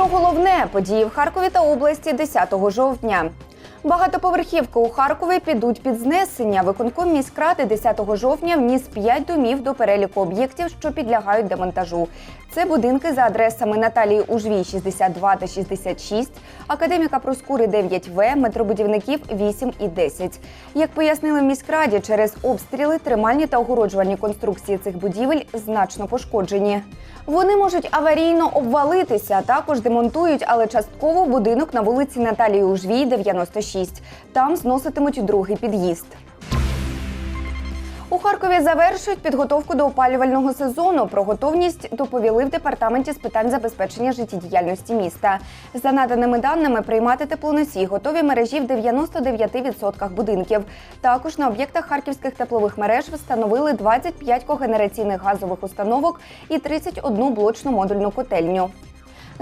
Про головне події в Харкові та області 10 жовтня. Багатоповерхівки у Харкові підуть під знесення. Виконком міськради 10 жовтня вніс 5 домів до переліку об'єктів, що підлягають демонтажу. Це будинки за адресами Наталії Ужвій 62 та 66, академіка Проскури 9В, метробудівників 8 і 10. Як пояснили в міськраді, через обстріли тримальні та огороджувальні конструкції цих будівель значно пошкоджені. Вони можуть аварійно обвалитися. Також демонтують, але частково будинок на вулиці Наталії Ужвій, 96. Там зноситимуть другий під'їзд. У Харкові завершують підготовку до опалювального сезону. Про готовність доповіли в департаменті з питань забезпечення життєдіяльності міста. За наданими даними, приймати теплоносії готові мережі в 99% будинків. Також на об'єктах харківських теплових мереж встановили 25 когенераційних газових установок і 31 блочну модульну котельню.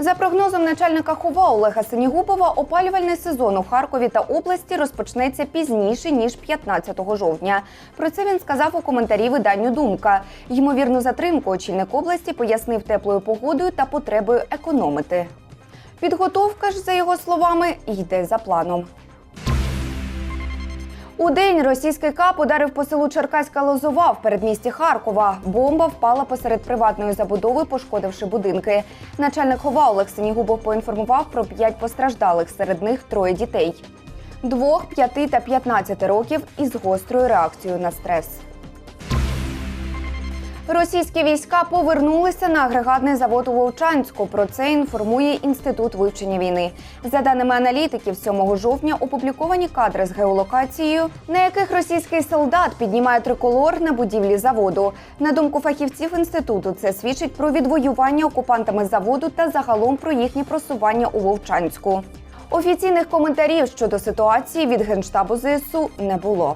За прогнозом начальника ХОВА Олега Синігубова, опалювальний сезон у Харкові та області розпочнеться пізніше ніж 15 жовтня. Про це він сказав у коментарі виданню Думка. Ймовірну затримку очільник області пояснив теплою погодою та потребою економити. Підготовка ж, за його словами, йде за планом. У день російський кап ударив по селу Черкаська Лозова в передмісті Харкова. Бомба впала посеред приватної забудови, пошкодивши будинки. Начальник хова Олег Синігубов поінформував про п'ять постраждалих, серед них троє дітей. Двох, п'яти та 15 років із гострою реакцією на стрес. Російські війська повернулися на агрегатний завод у Вовчанську. Про це інформує інститут вивчення війни. За даними аналітиків, 7 жовтня опубліковані кадри з геолокацією, на яких російський солдат піднімає триколор на будівлі заводу. На думку фахівців інституту, це свідчить про відвоювання окупантами заводу та загалом про їхнє просування у Вовчанську. Офіційних коментарів щодо ситуації від генштабу ЗСУ не було.